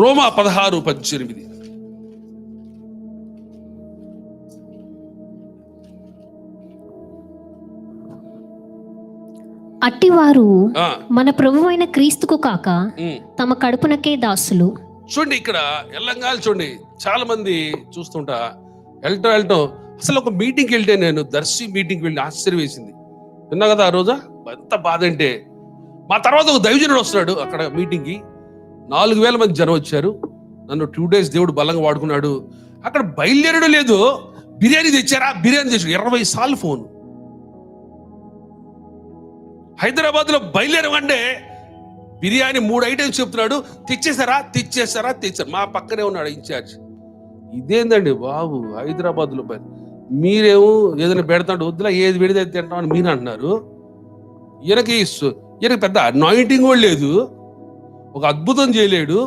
రోమా పదహారు పద్దెనిమిది. అట్టివారు మన ప్రభువైన క్రీస్తుకు కాక. తమ కడుపునకే దాసులు. చూడండి ఇక్కడ ఎల్లంగాలు చూడండి చాలా మంది చూస్తుంటా వెళ్ళటం వెళ్ళటం అసలు ఒక మీటింగ్కి వెళ్తే నేను దర్శి మీటింగ్కి వెళ్ళి ఆశ్చర్యం వేసింది. విన్నా కదా ఆ రోజా? ఎంత బాధ అంటే మా తర్వాత ఒక దైవజనుడు వస్తున్నాడు అక్కడ మీటింగ్కి. నాలుగు వేల మంది జనం వచ్చారు. నన్ను టూ డేస్ దేవుడు బలంగా వాడుకున్నాడు. అక్కడ బయలుదేరడం లేదు. బిర్యానీ తెచ్చారా? బిర్యానీ తెచ్చారు. ఇరవై సార్లు ఫోన్. హైదరాబాద్లో బయలుదేరమంటే బిర్యానీ మూడు ఐటమ్స్ చెప్తున్నాడు. తెచ్చేసారా తెచ్చేసారా తెచ్చారు. మా పక్కనే ఉన్నాడు ఇన్ఛార్జ్ ఇదేందండి బాబు? హైదరాబాద్లో బయలు మీరేమో ఏదైనా పెడతాడు వద్దులా ఏది పెడితే తింటామని మీరు అంటున్నారు. ఈయనకి ఈయనకి పెద్ద అనాయింటింగ్ కూడా లేదు. ఒక అద్భుతం చేయలేడు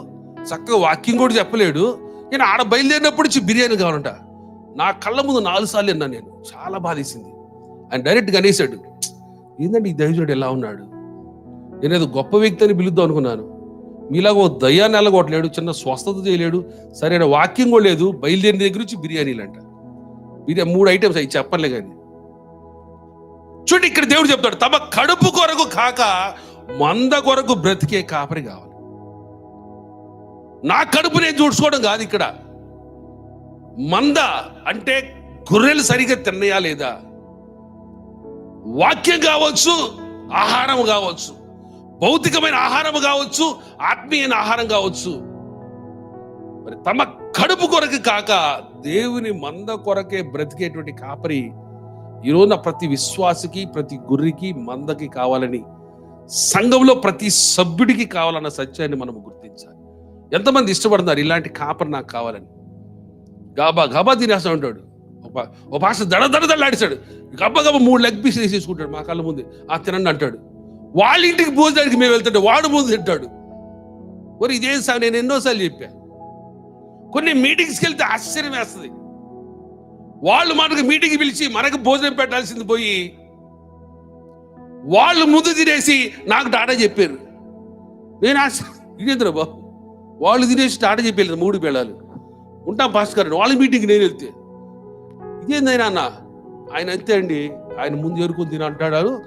చక్కగా వాకింగ్ కూడా చెప్పలేడు. నేను ఆడ బయలుదేరినప్పుడు నుంచి బిర్యానీ కావాలంట. నా కళ్ళ ముందు నాలుగు సార్లు విన్నాను నేను. చాలా బాధేసింది ఆయన డైరెక్ట్గా అనేసాడు ఏందండి ఈ దైవజుడు ఎలా ఉన్నాడు? నేనేదో గొప్ప వ్యక్తి అని పిలుద్దాం అనుకున్నాను. మీలాగా ఓ దయ్యాన్ని ఎలగొట్టలేడు చిన్న స్వస్థత చేయలేడు సరైన వాక్యం కూడా లేదు బయలుదేరిన దగ్గర నుంచి బిర్యానీలు అంట బిర్యానీ మూడు ఐటమ్స్ అవి చెప్పలే కానీ చూడండి ఇక్కడ దేవుడు చెప్తాడు తమ కడుపు కొరకు కాక మంద కొరకు బ్రతికే కాపరి కావాలి. నా కడుపు నేను చూసుకోవడం కాదు ఇక్కడ. మంద అంటే గొర్రెలు సరిగ్గా తిన్నయా లేదా? వాక్యం కావచ్చు ఆహారం కావచ్చు భౌతికమైన ఆహారం కావచ్చు ఆత్మీయమైన ఆహారం కావచ్చు. మరి తమ కడుపు కొరకు కాక దేవుని మంద కొరకే బ్రతికేటువంటి కాపరి ఈరోజున ప్రతి విశ్వాసికి ప్రతి గుర్రికి మందకి కావాలని సంఘంలో ప్రతి సభ్యుడికి కావాలన్న సత్యాన్ని మనం గుర్తించాలి. ఎంతమంది ఇష్టపడుతున్నారు? ఇలాంటి కాపర్ నాకు కావాలని. గాబా గాబా తినేస్తా ఉంటాడు. ఒక- భాష దడ దడ దడలాడిస్తాడు. గబ్బ గబ్బ మూడు లెగ్ పీస్ తీసుకుంటాడు మా కళ్ళ ముందు. ఆ తినండి అంటాడు. వాళ్ళ ఇంటికి భోజనానికి మేము వెళ్తుంటే వాడు ముందు తింటాడు. మరి ఇదేం సార్? నేను ఎన్నోసార్లు చెప్పా. కొన్ని మీటింగ్స్కి వెళ్తే ఆశ్చర్యం వేస్తుంది. వాళ్ళు మనకు మీటింగ్ పిలిచి మనకు భోజనం పెట్టాల్సింది పోయి వాళ్ళు ముందు తినేసి నాకు డాటా చెప్పారు. నేను ఆశ్చర్య. బాబు? వాళ్ళు తినేసి టాటా చెప్పారు మూడు పేళాలు ఉంటాం భాస్కర్ అని. వాళ్ళ మీటింగ్ నేను వెళ్తే. ఇదేందైనా అన్న ఆయన అంతే అండి ఆయన ముందు ఎరుకుని తిని అంటాడు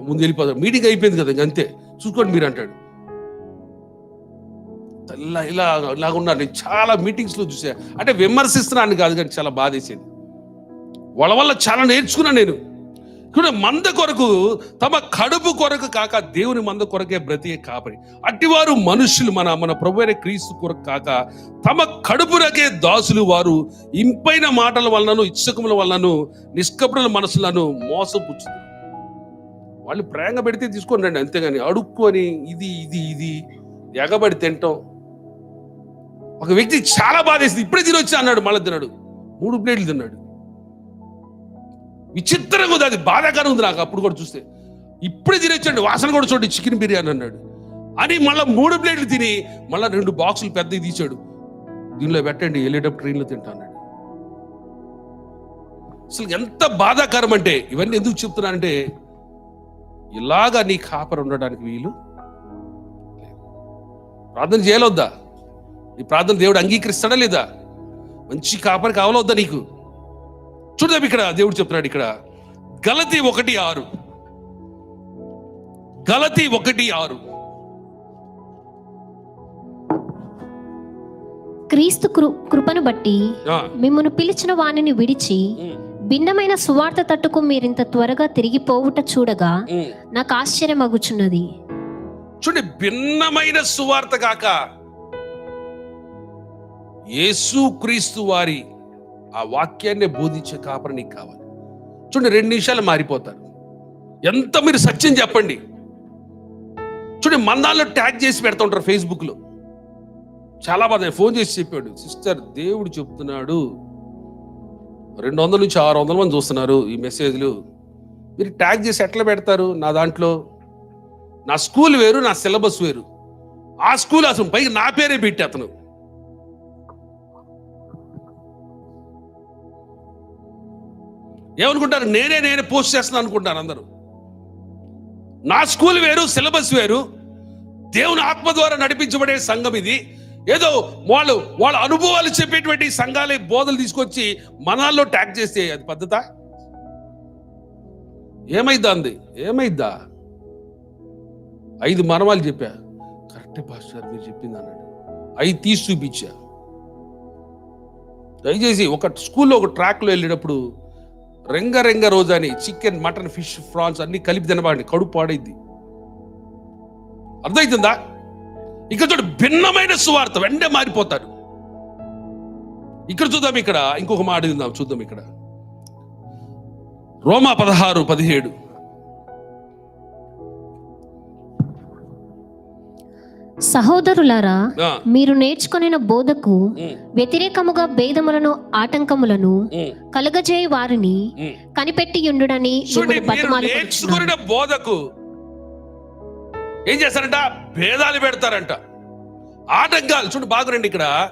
ముందు వెళ్ళిపోతాడు మీటింగ్ అయిపోయింది కదా ఇంక అంతే. చూసుకోండి మీరు అంటాడు. ఇలా ఇలా ఇలాగ ఉన్నారు. నేను చాలా మీటింగ్స్లో చూసా. అంటే విమర్శిస్తున్నాను కాదు కానీ చాలా బాధేసేది. వాళ్ళ వల్ల చాలా నేర్చుకున్నాను నేను. ఇక్కడ మంద కొరకు తమ కడుపు కొరకు కాక దేవుని మంద కొరకే బ్రతికే కాపరి. అట్టివారు మనుషులు మన మన ప్రభు క్రీస్తు కొరకు కాక తమ కడుపురకే దాసులు వారు ఇంపైన మాటల వలనను ఇచ్చకముల వలనను నిష్కపటుల మనసులను మోసపుచ్చుతారు వాళ్ళు ప్రేమ పెడితే తీసుకొని రండి అంతేగాని అడుక్కొని ఇది ఇది ఇది ఎగబడి తింటాం. ఒక వ్యక్తి చాలా బాధేసింది. ఇప్పుడే తినొచ్చి అన్నాడు మళ్ళీ తిన్నాడు. మూడు ప్లేట్లు తిన్నాడు. విచిత్రంగా ఉంది. అది బాధాకరం ఉంది నాకు అప్పుడు కూడా చూస్తే. ఇప్పుడే తినొచ్చండి. వాసన కూడా చూడండి. చికెన్ బిర్యానీ అన్నాడు. అని మళ్ళీ మూడు ప్లేట్లు తిని మళ్ళీ రెండు బాక్సులు పెద్దవి తీసాడు దీనిలో పెట్టండి. వెళ్ళేటప్పుడు ట్రైన్లో తింటానండి అసలు ఎంత బాధాకరం అంటే ఇవన్నీ ఎందుకు చెప్తున్నానంటే ఇలాగా నీ కాపర ఉండడానికి వీలు ప్రార్థన చేయలొద్దా నీ ప్రార్థన దేవుడు అంగీకరిస్తాడా లేదా? మంచి కాపరి కావాలొద్దా నీకు? చూద్దాం ఇక్కడ దేవుడు చెప్తున్నాడు ఇక్కడ. గలతి ఒకటి ఆరు. గలతి ఒకటి ఆరు. క్రీస్తు కృపను బట్టి ఆ, మిమ్మను పిలిచిన వాణిని విడిచి భిన్నమైన సువార్త తట్టుకు మీరింత త్వరగా తిరిగి పోవుట చూడగా. నాకు ఆశ్చర్యమగుచున్నది. చూడండి భిన్నమైన సువార్త కాక యేసు క్రీస్తు వారి ఆ వాక్యాన్ని బోధించే కాపరి నీకు కావాలి. చూడండి రెండు నిమిషాలు మారిపోతారు. ఎంత మీరు సత్యం చెప్పండి. చూడండి మందాల్లో ట్యాగ్ చేసి పెడతా ఉంటారు ఫేస్బుక్లో. చాలా బాధ ఫోన్ చేసి చెప్పాడు సిస్టర్ దేవుడు చెప్తున్నాడు. రెండు వందల నుంచి ఆరు వందల మంది చూస్తున్నారు ఈ మెసేజ్లు. మీరు ట్యాగ్ చేసి ఎట్లా పెడతారు? నా దాంట్లో. నా స్కూల్ వేరు నా సిలబస్ వేరు. ఆ స్కూల్ అసలు పైకి నా పేరే పెట్టి అతను ఏమనుకుంటారు? నేనే నేనే పోస్ట్ చేస్తున్నాను అనుకుంటారు అందరూ. నా స్కూల్ వేరు సిలబస్ వేరు. దేవుని ఆత్మ ద్వారా నడిపించబడే సంఘం ఇది. ఏదో వాళ్ళు వాళ్ళ అనుభవాలు చెప్పేటువంటి సంఘాలే బోధలు తీసుకొచ్చి మనాల్లో ట్యాగ్ చేస్తే అది పద్ధత? ఏమైద్దా అంది? ఏమైద్దా ఐదు మర్మాలు చెప్పా. కరెక్టే పాస్టర్ మీరు చెప్పింది అన్నాడు. అవి తీసి చూపించా. దయచేసి ఒక స్కూల్లో ఒక ట్రాక్లో వెళ్ళేటప్పుడు రెంగరెంగ రోజు అని చికెన్ మటన్ ఫిష్ ఫ్రాన్స్ అన్ని కలిపి తినబాండి కడుపు పాడైంది అర్థమవుతుందా ఇక్కడ చూడు భిన్నమైన సువార్త వెంటనే మారిపోతాడు. ఇక్కడ చూద్దాం ఇక్కడ ఇంకొక మాట చూద్దాం చూద్దాం ఇక్కడ. రోమా పదహారు పదిహేడు. సహోదరులారా మీరు నేర్చుకొనిన బోధకు వ్యతిరేకముగా భేదములను ఆటంకములను కలుగజేయ వారిని. కనిపెట్టి ఉండుడని. నేర్చుకున్న బోధకు ఏం చేస్తారంట? భేదాలు పెడతారంట. ఆటంకాలు. చూడు బాగురండి ఇక్కడ.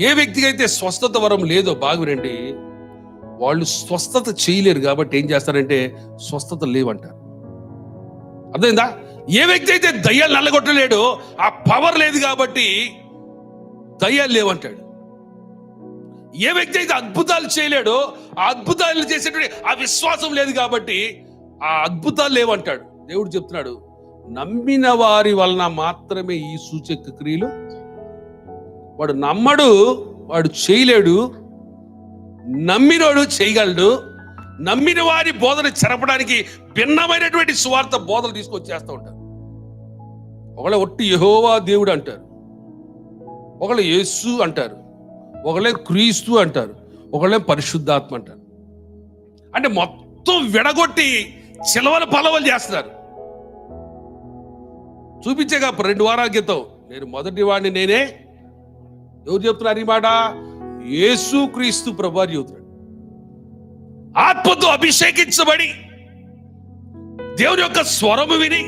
ఏ వ్యక్తికి అయితే స్వస్థత వరం లేదో బాగురండి వాళ్ళు స్వస్థత చేయలేరు కాబట్టి ఏం చేస్తారంటే స్వస్థత లేవంటారు. అర్థమైందా? ఏ వ్యక్తి అయితే దయ్యాలు నల్లగొట్టలేడు ఆ పవర్ లేదు కాబట్టి దయ్యాలు లేవంటాడు. ఏ వ్యక్తి అయితే అద్భుతాలు చేయలేడో ఆ అద్భుతాలు చేసేటువంటి ఆ విశ్వాసం లేదు కాబట్టి ఆ అద్భుతాలు లేవంటాడు. దేవుడు చెప్తున్నాడు నమ్మిన వారి వలన మాత్రమే ఈ సూచక క్రియలు. వాడు నమ్మడు వాడు చేయలేడు. నమ్మినోడు చేయగలడు. నమ్మిన వారి బోధన చెరపడానికి భిన్నమైనటువంటి స్వార్థ బోధలు తీసుకొచ్చేస్తూ ఉంటారు. ఒకళ్ళ ఒట్టి యహోవా దేవుడు అంటారు. ఒకళ్ళు యేసు అంటారు. ఒకళ్ళే క్రీస్తు అంటారు. ఒకళ్ళే పరిశుద్ధాత్మ అంటారు. అంటే మొత్తం విడగొట్టి చిలవలు పలవలు చేస్తున్నారు. చూపించేగా రెండు వారాల క్రితం నేను మొదటి వాడిని నేనే. ఎవరు చెప్తున్నారు ఈ మాట? యేసు క్రీస్తు ప్రభు అని చెబుతున్నాడు. ఆత్మతో అభిషేకించబడి దేవుని యొక్క స్వరము విని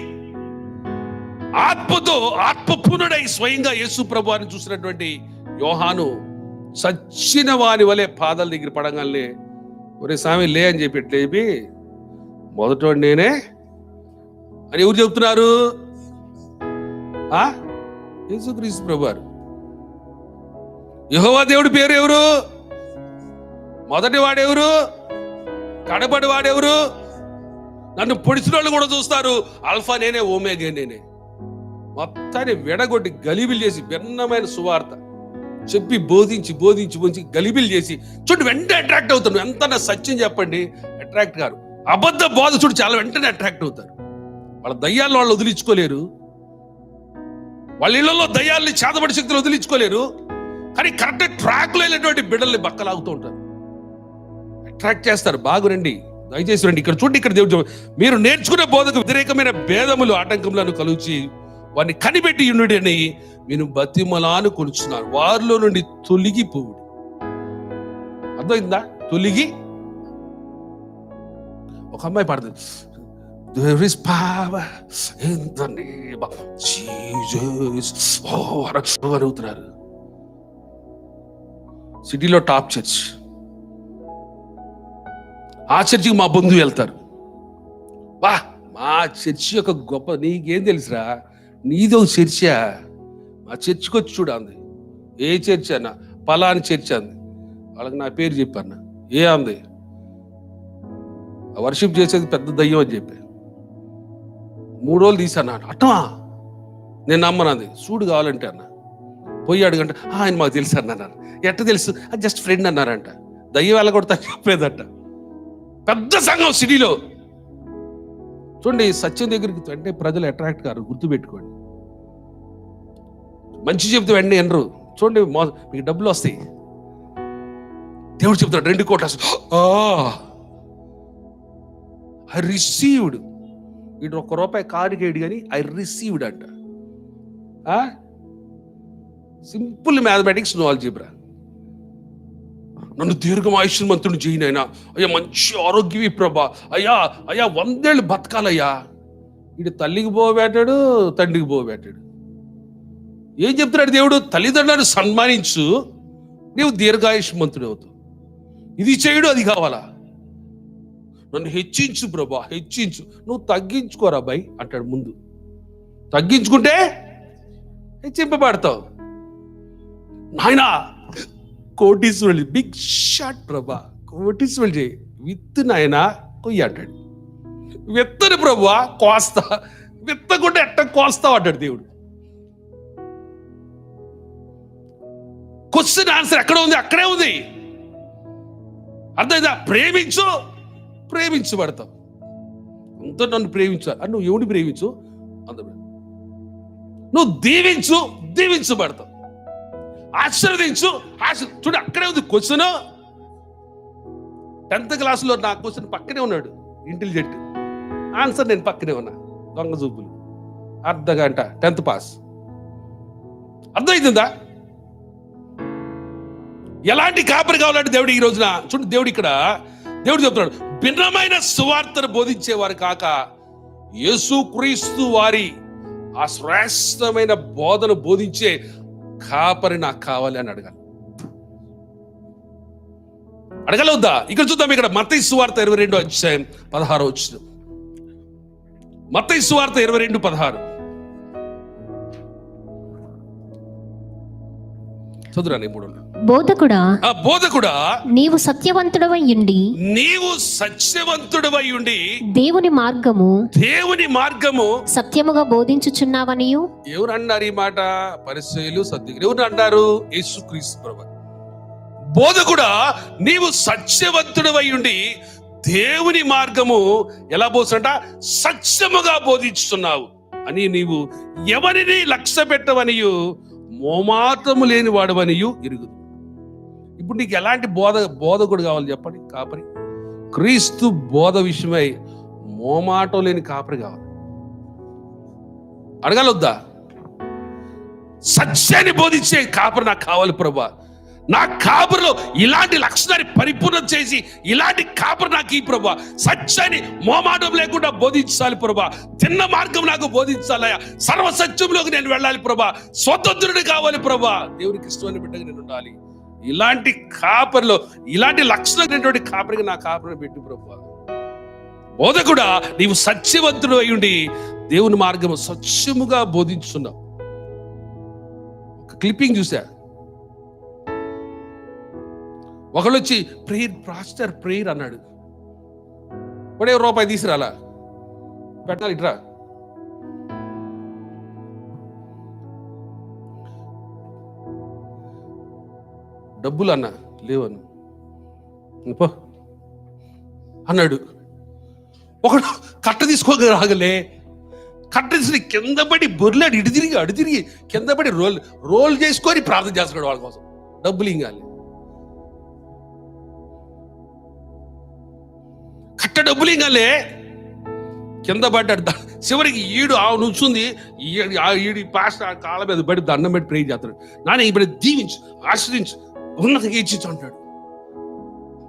ఆత్మతో ఆత్మపునుడై స్వయంగా యేసు ప్రభు అని చూసినటువంటి యోహాను సచ్చిన వాని వలె పాదాల దగ్గర పడంగానే ఒరే స్వామి లే అని చెప్పి ఎట్లా చెప్పి మొదట నేనే అని ఎవరు చెప్తున్నారు? యేసుక్రీస్తు ప్రభువారు. యహోవా దేవుడి పేరు ఎవరు? మొదటి వాడెవరు కడపడి వాడెవరు నన్ను పొడిచిన వాళ్ళు కూడా చూస్తారు. అల్ఫా నేనే ఓమేగే నేనే. మొత్తాన్ని విడగొట్టి గలిబిలు చేసి భిన్నమైన సువార్త చెప్పి బోధించి బోధించి బోధించి గలిబిలు చేసి చూడు వెంటనే అట్రాక్ట్ అవుతారు ఎంత సత్యం చెప్పండి. అట్రాక్ట్ గారు అబద్ధ బోధ చూడు చాలా వెంటనే అట్రాక్ట్ అవుతారు. వాళ్ళ దయ్యాలను వాళ్ళు వదిలించుకోలేరు. వాళ్ళ ఇళ్ళలో దయ్యాల్ని చేతబడి శక్తులు వదిలించుకోలేరు. కానీ కరెక్ట్ ట్రాక్లో వెళ్ళినటువంటి బిడ్డల్ని బక్కలాగుతూ ఉంటారు. అట్రాక్ట్ చేస్తారు. బాగురండి. దయచేసి రండి. ఇక్కడ చూడండి ఇక్కడ దేవుడు మీరు నేర్చుకునే బోధకు వ్యతిరేకమైన భేదములు ఆటంకములను కలిచి వారిని కనిపెట్టి ఉండు అని మీరు బతిమలాను కొలుచున్నారు వారిలో నుండి తొలగిపోవుడు. అర్థమైందా? తొలిగి. ఒక అమ్మాయి పాడుతుంది. There is power in the name of Jesus. Oh, అడుగుతున్నారు సిటీలో టాప్ చర్చ్. ఆ చర్చికి మా బంధువు వెళ్తారు. వా మా చర్చి యొక్క గొప్ప నీకేం తెలుసురా? నీదో చర్చా? మా చర్చికి వచ్చి చూడండి ఏ చర్చ అన్న? పలాని చర్చ అంది. వాళ్ళకి నా పేరు చెప్పాను. ఏ అంది? వర్షిప్ చేసేది పెద్ద దయ్యం అని చెప్పి. మూడు రోజులు తీసాను అట్టమా నేను నమ్మనంది సూడు కావాలంటే అన్న. పోయి అడుగంట ఆయన మాకు తెలుసు అన్నారు ఎట్ట తెలుసు? జస్ట్ ఫ్రెండ్ అన్నారంట. దయ్యం వెళ్ళగొడతా చెప్పేదట పెద్ద సంఘం సిటీలో. చూడండి సత్యం దగ్గరికి అంటే ప్రజలు అట్రాక్ట్ కారు గుర్తుపెట్టుకోండి. మంచి చెప్తే వెంటనే ఎనరు చూడండి మీకు డబ్బులు వస్తాయి. దేవుడు చెప్తాడు రెండు కోట్ల ఐ రిసీవ్డ్ ఇటు ఒక్క రూపాయి కారుకేడు కానీ ఐ రిసీవ్డ్ అంట. సింపుల్ మ్యాథమెటిక్స్ నో ఆల్జీబ్రా నన్ను దీర్ఘమాయుష్మంతుడు చేయనైనా అయ్యా మంచి ఆరోగ్యవి ప్రభా. అయ్యా అయ్యా వందేళ్ళు బతకాలయ్యా. ఇటు తల్లికి పోబేటాడు తండ్రికి పోబేటాడు ఏం చెప్తున్నాడు దేవుడు? తల్లిదండ్రులను సన్మానించు. నీవు దీర్ఘాయుష్మంతుడు అవుతావు. ఇది చేయడు అది కావాలా? నన్ను హెచ్చించు ప్రభా హెచ్చించు. నువ్వు తగ్గించుకోరా బై అంటాడు ముందు. తగ్గించుకుంటే హెచ్చింపబడతావు. నాయనా కోటీశ్వరుడు బిగ్ షాట్ ప్రభా. కోటీశ్వరుడు విత్తునైనా కొయ్యంటాడు విత్తని ప్రభా కోస్తా. విత్తకుండా ఎట్ట కోస్తావు అంటాడు దేవుడు. క్వశ్చన్ ఆన్సర్ ఎక్కడ ఉంది? అక్కడే ఉంది. అర్థమైందా? ప్రేమించు. ప్రేమించబడతావు. అంత నన్ను ప్రేమించు. నువ్వు ఎవడిని ప్రేమించు? అంత నువ్వు దీవించు. దీవించబడతావు. ఆశీర్వదించు. ఆశ చూడు అక్కడే ఉంది క్వశ్చన్ టెన్త్ క్లాస్లో నా క్వశ్చన్ పక్కనే ఉన్నాడు. ఇంటెలిజెంట్. ఆన్సర్ నేను పక్కనే ఉన్నా. దొంగ చూపులు. అర్ధ గంట. Tenth pass. అర్థమవుతుందా ఎలాంటి కాపరి కావాలంటే దేవుడు ఈ రోజున? చూడు దేవుడు ఇక్కడ దేవుడు చెప్తున్నాడు. భిన్నమైన సువార్తను బోధించేవారు కాక యేసు క్రీస్తు వారి ఆ శ్రేష్టమైన బోధను బోధించే కాపరి నాకు కావాలి అని అడగాలి. అడగలవుద్దా ఇక్కడ చూద్దాం ఇక్కడ మత సువార్త ఇరవై రెండు అధ్యాయం పదహారు వచ్చిన. మత సువార్త ఇరవై రెండు పదహారు. చదువురా నీ మూడు బోధకుడా? ఆ బోధకుడా? నీవు సత్యవంతుడవై ఉండి. నీవు సత్యవంతుడవై ఉండి దేవుని మార్గము. దేవుని మార్గము. సత్యముగా బోధించుచున్నావనియు? ఎవరు అన్నారు ఈ మాట? పరిచయలు సద్దిగులు ఎవరు అన్నారు యేసు క్రీస్తు ప్రభు. బోధకుడా నీవు సత్యవంతుడవై ఉండి దేవుని మార్గము ఎలా బోధంట సత్యముగా బోధించుతున్నావు అని నీవు ఎవరిని లక్ష్య పెట్టవనియు మోమాటము లేని వాడవనియు ఇరుగు ఇప్పుడు నీకు ఎలాంటి బోధ బోధకుడు కావాలి చెప్పండి? కాపరి. క్రీస్తు బోధ విషయమై మోమాటం లేని కాపరి కావాలి. అడగలొద్దా? సత్యాన్ని బోధించే కాపరి నాకు కావాలి ప్రభా. నా కాపురలో ఇలాంటి లక్షణాన్ని పరిపూర్ణం చేసి ఇలాంటి కాపురు నాకు ఈ ప్రభా. సత్యాన్ని మోమాటం లేకుండా బోధించాలి ప్రభా. తిన్న మార్గం నాకు బోధించాలయా సర్వ సత్యంలోకి నేను వెళ్ళాలి ప్రభా. స్వతంత్రుడు కావాలి ప్రభా. దేవునికి ఇష్టమైన బిడ్డగా నేను ఉండాలి. ఇలాంటి కాపరిలో ఇలాంటి లక్షణమైనటువంటి కాపరికి నా కాపరిని పెట్టు ప్రభా. బోధకుడా నీవు సత్యవంతుడు అయి ఉండి దేవుని మార్గము సత్యముగా బోధించున్నావు. క్లిప్పింగ్ చూసా ఒకళ్ళు వచ్చి ప్రేయర్ ప్రాస్టర్ ప్రేయర్ అన్నాడు. వాడే రూపాయి తీసుకురాలా? పెట్టాలి ఇట్రా. డబ్బులు అన్నా లేవను. పో అన్నాడు. ఒకడు కట్ట తీసుకోక రాగలే. కట్ట తీసుకుని కింద పడి బొర్లాడు ఇటు తిరిగి అడు తిరిగి కింద పడి రోల్ రోల్ చేసుకొని ప్రార్థన చేస్తున్నాడు వాళ్ళ కోసం. డబ్బులు ఇంగాలి డబ్బులు కింద పడ్డాడు. చివరికి ఈడు ఆ నుంచుంది. ఈ- ఆ ఈడు పాస్ట్ ఆ కాళ్ళ మీద పడి దండం పెట్టి ప్రేర్ చేస్తాడు. నాన్న ఇప్పుడు దీవించు ఆశ్రయించు ఉన్నతంగా ఇచ్చించు అంటాడు.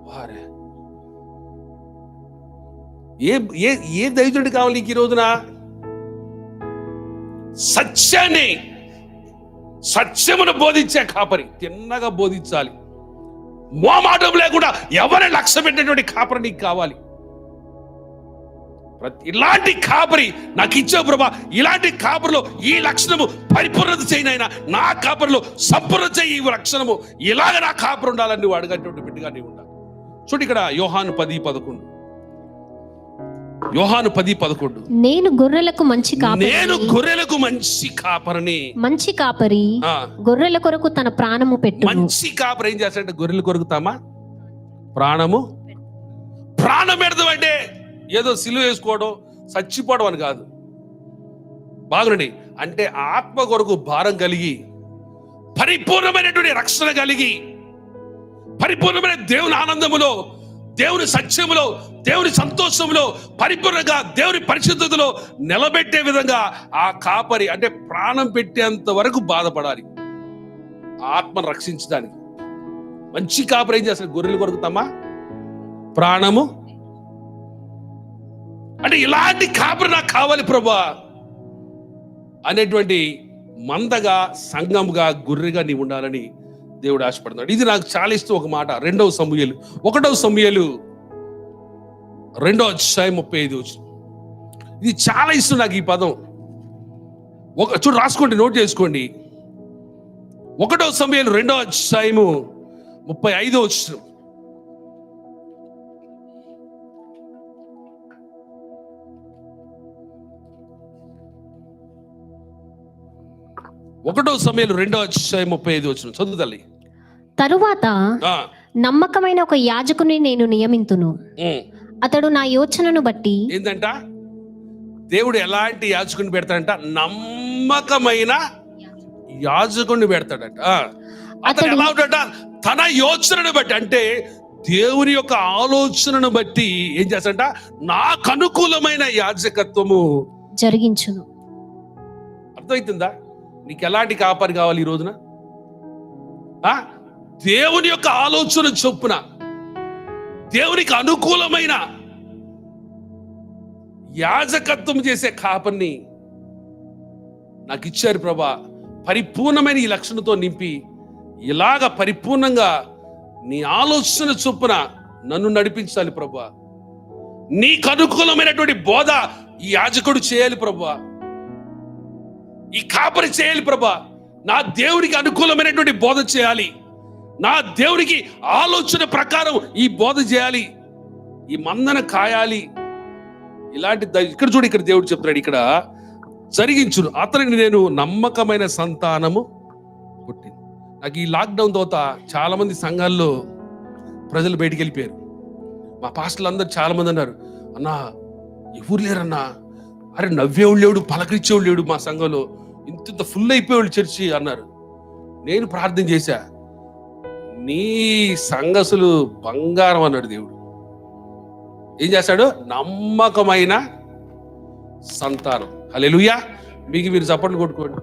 వారే. ఏ ఏ ఏ దైవజుడు కావాలి నీకు ఈ రోజున? సత్యాన్ని సత్యమును బోధించే కాపరి. తిన్నగా బోధించాలి. మోమాటం లేకుండా ఎవరిని లక్ష్య పెట్టినటువంటి కాపరి నీకు కావాలి? ఇలాంటి కాపరి నాకు ఇచ్చే ప్రభా ఇలాంటి కాపరిలో ఈ లక్షణము పరిపూర్ణత చేయనైనా నా కాపరిలో సంపూర్ణ చేయి ఈ లక్షణము. ఇలాగ నా కాపరి ఉండాలని నువ్వు అడగటువంటి బిడ్డగా నీవు ఉండాలి. చూడు ఇక్కడ యోహాను పది పదకొండు. యోహాను పది పదకొండు. నేను గొర్రెలకు మంచి కాపరి నేను గొర్రెలకు మంచి కాపరిని. మంచి కాపరి గొర్రెల కొరకు తన ప్రాణము పెట్టు మంచి కాపరి ఏం చేస్తాడంటే గొర్రెలు కొరుకుతామా? ప్రాణము? ప్రాణం పెడతాం అంటే ఏదో సిలువ వేసుకోవడం చచ్చిపోవడం అని కాదు. బాగునండి అంటే ఆత్మ కొరకు భారం కలిగి పరిపూర్ణమైనటువంటి రక్షణ కలిగి పరిపూర్ణమైన దేవుని ఆనందములో దేవుని సత్యములో దేవుని సంతోషములో పరిపూర్ణంగా దేవుని పరిశుద్ధతలో నిలబెట్టే విధంగా ఆ కాపరి అంటే ప్రాణం పెట్టేంత వరకు బాధపడాలి. ఆత్మను రక్షించడానికి. మంచి కాపరి ఏం చేస్తాడు? గొర్రెలు కొరుకుతామా? ప్రాణము అంటే ఇలాంటి కాపరి నాకు కావాలి ప్రభా అనేటువంటి మందగా సంఘముగా గుర్రెగా నీవు ఉండాలని దేవుడు ఆశపడుతున్నాడు. ఇది నాకు చాలా ఇష్టం ఒక మాట. రెండవ సమూహలు ఒకటవ సమూహలు రెండో అధ్యాయం ముప్పై ఐదు ఇది చాలా ఇష్టం నాకు ఈ పదం. ఒక చూడు రాసుకోండి నోట్ చేసుకోండి. ఒకటో సమయాలు రెండో అధ్యాయము ముప్పై ఐదో వచ్చిన. ఒకటో సమయాలు రెండో అధ్యాయం ముప్పై ఐదు వచ్చిన చదువు తల్లి. తరువాత నమ్మకమైన ఒక యాజకుని నేను నియమింతును. అతడు నా యోచనను బట్టి ఏంటంట దేవుడు ఎలాంటి యాజకుని పెడతాడంట? నమ్మకమైన యాజకుడిని పెడతాడట. అతడు- ఎలా ఉంటాడట? తన యోచనను బట్టి అంటే దేవుని యొక్క ఆలోచనను బట్టి ఏం చేస్తాడంట? నాకు అనుకూలమైన యాజకత్వము జరిగించును. అర్థమవుతుందా నీకు ఎలాంటి కాపరి కావాలి ఈ రోజున? ఆ? దేవుని యొక్క ఆలోచన చొప్పున దేవునికి అనుకూలమైన యాజకత్వం చేసే కాపర్ని నాకు ఇచ్చారు ప్రభా. పరిపూర్ణమైన ఈ లక్షణతో నింపి ఇలాగ పరిపూర్ణంగా నీ ఆలోచన చొప్పున నన్ను నడిపించాలి ప్రభా. నీకు అనుకూలమైనటువంటి బోధ ఈ యాజకుడు చేయాలి ప్రభా. ఈ కాపరి చేయాలి ప్రభా. నా దేవునికి అనుకూలమైనటువంటి బోధ చేయాలి. నా దేవునికి ఆలోచన ప్రకారం ఈ బోధ చేయాలి. ఈ మందన కాయాలి. ఇలాంటి ద- ఇక్కడ చూడు ఇక్కడ దేవుడు చెప్తున్నాడు ఇక్కడ జరిగించును. అతనికి నేను నమ్మకమైన సంతానము పుట్టింది. నాకు ఈ లాక్డౌన్ తర్వాత చాలా మంది సంఘాల్లో ప్రజలు బయటికి వెళ్ళిపోయారు. మా పాస్టర్లు అందరు చాలా మంది అన్నారు అన్నా ఎవరు లేరన్నా? అరే నవ్వేవాడు లేడు పలకరించేవాడు లేడు మా సంఘంలో. ఇంత ఫుల్ అయిపోయేవాళ్ళు చర్చి అన్నారు. నేను ప్రార్థన చేశా. నీ సంగసులు బంగారం అన్నాడు దేవుడు. ఏం చేశాడు నమ్మకమైన సంతానం. హల్లెలూయా. మీకు మీరు చప్పట్లు కొట్టుకోండి.